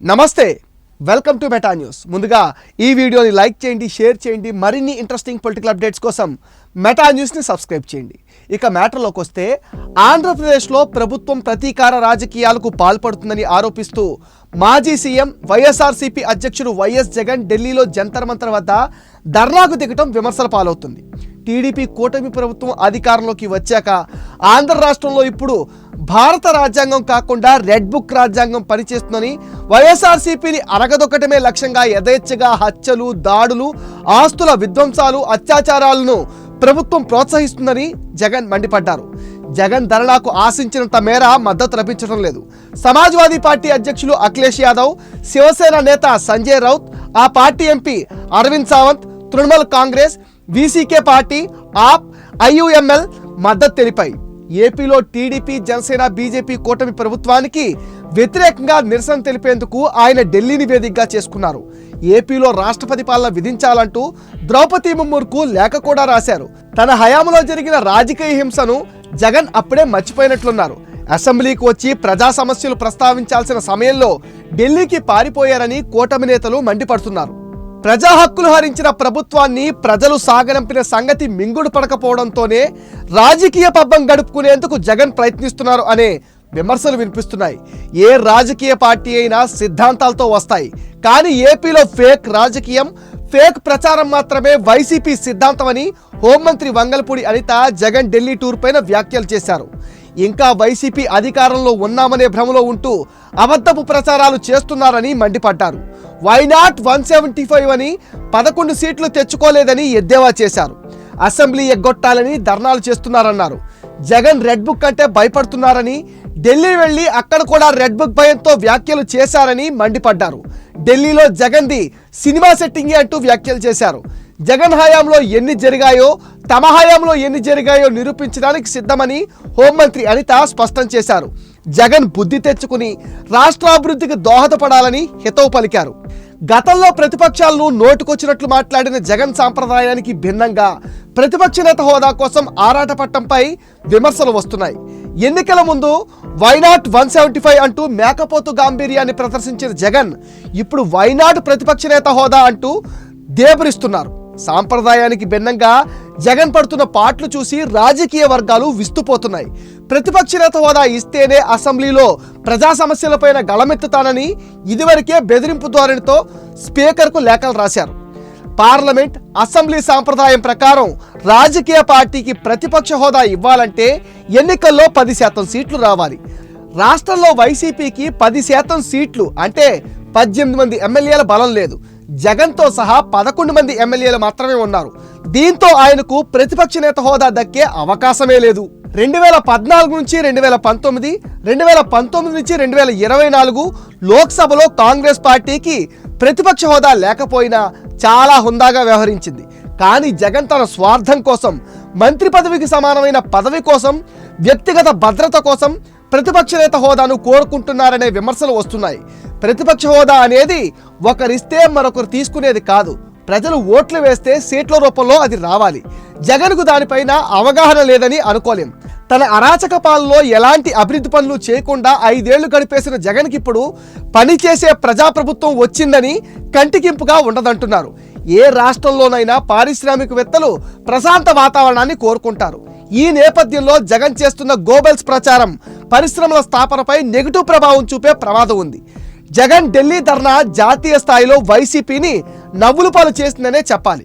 నమస్తే welcome to meta news. ముందుగా ఈ వీడియోని లైక్ చేయండి షేర్ చేయండి మరిన్ని ఇంట్రెస్టింగ్ పొలిటికల్ అప్డేట్స్ కోసం మెటా న్యూస్ని సబ్స్క్రైబ్ చేయండి. ఇక మ్యాటర్లోకి వస్తే ఆంధ్రప్రదేశ్లో ప్రభుత్వం ప్రతీకార రాజకీయాలకు పాల్పడుతుందని ఆరోపిస్తూ మాజీ సీఎం వైఎస్ఆర్సీపీ అధ్యక్షుడు వైఎస్ జగన్ ఢిల్లీలో జంతర్ మంతర్ వద్ద ధర్నాకు దిగటం విమర్శల పాలవుతుంది. టీడీపీ కూటమి ప్రభుత్వం అధికారంలోకి వచ్చాక ఆంధ్ర రాష్ట్రంలో ఇప్పుడు భారత రాజ్యాంగం కాకుండా రెడ్ బుక్ రాజ్యాంగం పనిచేస్తుందని వైఎస్ఆర్సీపీని అరగదొక్కటమే లక్ష్యంగా యథేచ్ఛగా హత్యలు దాడులు ఆస్తుల విధ్వంసాలు అత్యాచారాలను ప్రభుత్వం ప్రోత్సహిస్తుందని జగన్ మండిపడ్డారు. జగన్ ధరణకు ఆశించినంత మేర మద్దతు లభించడం లేదు. సమాజ్వాదీ పార్టీ అధ్యక్షులు అఖిలేష్ యాదవ్ శివసేన నేత సంజయ్ రౌత్ ఆ party MP Arvind Sawant Trinamool Congress VCK party AAP IUML మద్దతు తెలిపాయి. ఏపీలో టీడీపీ జనసేన బీజేపీ కూటమి ప్రభుత్వానికి వ్యతిరేకంగా నిరసన తెలిపేందుకు ఆయన ఢిల్లీని వేదికగా చేసుకున్నారు. ఏపీలో రాష్ట్రపతి పాలన విధించాలంటూ ద్రౌపది ముర్ముర్కు లేఖ కూడా రాశారు. తన హయాంలో జరిగిన రాజకీయ హింసను జగన్ అప్పుడే మర్చిపోయినట్లున్నారు. అసెంబ్లీకి వచ్చి ప్రజా సమస్యలు ప్రస్తావించాల్సిన సమయంలో ఢిల్లీకి పారిపోయారని కూటమి నేతలు మండిపడుతున్నారు. ప్రజా హక్కులు హరించిన ప్రభుత్వాన్ని ప్రజలు సాగనంపిన సంగతి మింగుడు పడకపోవడంతోనే రాజకీయ పబ్బం గడుపుకునేందుకు జగన్ ప్రయత్నిస్తున్నారు అనే విమర్శలు వినిపిస్తున్నాయి. ఏ రాజకీయ పార్టీ అయినా సిద్ధాంతాలతో వస్తాయి. కానీ ఏపీలో ఫేక్ రాజకీయం ఫేక్ ప్రచారం మాత్రమే వైసీపీ సిద్ధాంతమని హోంమంత్రి వంగలపూడి అనిత జగన్ ఢిల్లీ టూర్ పైన వ్యాఖ్యలు చేశారు. ఇంకా వైసీపీ అధికారంలో ఉన్నామనే భ్రమలో ఉంటూ అబద్ధపు ప్రచారాలు చేస్తున్నారని మండిపడ్డారు. వైనాట్ వన్ సెవెంటీ ఫైవ్ అని పదకొండు సీట్లు తెచ్చుకోలేదని ఎద్దేవా చేశారు. అసెంబ్లీ ఎగ్గొట్టాలని ధర్నాలు చేస్తున్నారన్నారు. జగన్ రెడ్ బుక్ అంటే భయపడుతున్నారని ఢిల్లీ వెళ్ళి అక్కడ కూడా రెడ్ బుక్ భయంతో వ్యాఖ్యలు చేశారని మండిపడ్డారు. ఢిల్లీలో జగన్ది సినిమా సెట్టింగే అంటూ వ్యాఖ్యలు చేశారు. జగన్ హయాంలో ఎన్ని జరిగాయో తమ హయాంలో ఎన్ని జరిగాయో నిరూపించడానికి సిద్ధమని హోంమంత్రి అనిత స్పష్టం చేశారు. జగన్ బుద్ధి తెచ్చుకుని రాష్ట్రాభివృద్ధికి దోహదపడాలని హితవు పలికారు. గతంలో ప్రతిపక్షాలను నోటుకొచ్చినట్లు మాట్లాడిన జగన్ సాంప్రదాయానికి భిన్నంగా ప్రతిపక్ష నేత హోదా కోసం ఆరాటపట్టంపై విమర్శలు వస్తున్నాయి. ఎన్నికల ముందు వైనాట్ వన్ సెవెంటీ ఫైవ్ అంటూ మేకపోతు గాంభీర్యాన్ని ప్రదర్శించిన జగన్ ఇప్పుడు వైనాట్ ప్రతిపక్ష నేత హోదా అంటూ దేబరిస్తున్నారు. సాంప్రదాయానికి భిన్నంగా జగన్ పడుతున్న పాటలు చూసి రాజకీయ వర్గాలు విస్తుపోతున్నాయి. ప్రతిపక్ష నేత హోదా ఇస్తేనే అసెంబ్లీలో ప్రజా సమస్యలపైన గళమెత్తుతానని ఇదివరకే బెదిరింపు ధోరణితో స్పీకర్కు లేఖలు రాశారు. పార్లమెంట్ అసెంబ్లీ సాంప్రదాయం ప్రకారం రాజకీయ పార్టీకి ప్రతిపక్ష హోదా ఇవ్వాలంటే ఎన్నికల్లో పది శాతం సీట్లు రావాలి. రాష్ట్రంలో వైసీపీకి పది శాతం సీట్లు అంటే పద్దెనిమిది మంది ఎమ్మెల్యేల బలం లేదు. జగన్తో సహా పదకొండు మంది ఎమ్మెల్యేలు మాత్రమే ఉన్నారు. దీంతో ఆయనకు ప్రతిపక్ష నేత హోదా దక్కే అవకాశమే లేదు. రెండు వేల పద్నాలుగు నుంచి రెండు వేల పంతొమ్మిది రెండు వేల పంతొమ్మిది నుంచి రెండు వేల ఇరవై నాలుగు లోక్సభలో కాంగ్రెస్ పార్టీకి ప్రతిపక్ష హోదా లేకపోయినా చాలా హుందాగా వ్యవహరించింది. కానీ జగన్ తన స్వార్థం కోసం మంత్రి పదవికి సమానమైన పదవి కోసం వ్యక్తిగత భద్రత కోసం ప్రతిపక్ష నేత హోదాను కోరుకుంటున్నారనే విమర్శలు వస్తున్నాయి. ప్రతిపక్ష హోదా అనేది ఒకరిస్తే మరొకరు తీసుకునేది కాదు. ప్రజలు ఓట్లు వేస్తే సీట్ల రూపంలో అది రావాలి. జగన్కు దానిపైన అవగాహన లేదని అనుకోలేం. తన అరాచక పాలనలో ఎలాంటి అభివృద్ధి పనులు చేయకుండా ఐదేళ్ళు గడిపేసిన జగన్కి ఇప్పుడు పనిచేసే ప్రజాప్రభుత్వం వచ్చిందని కంటికింపుగా ఉండదంటున్నారు. ఏ రాష్ట్రంలోనైనా పారిశ్రామికవేత్తలు ప్రశాంత వాతావరణాన్ని కోరుకుంటారు. ఈ నేపథ్యంలో జగన్ చేస్తున్న గోబెల్స్ ప్రచారం పరిశ్రమల స్థాపనపై నెగిటివ్ ప్రభావం చూపే ప్రమాదం ఉంది. జగన్ ఢిల్లీ ధర్నా జాతీయ స్థాయిలో వైసీపీని నవ్వులు పాలు చేసిందనే చెప్పాలి.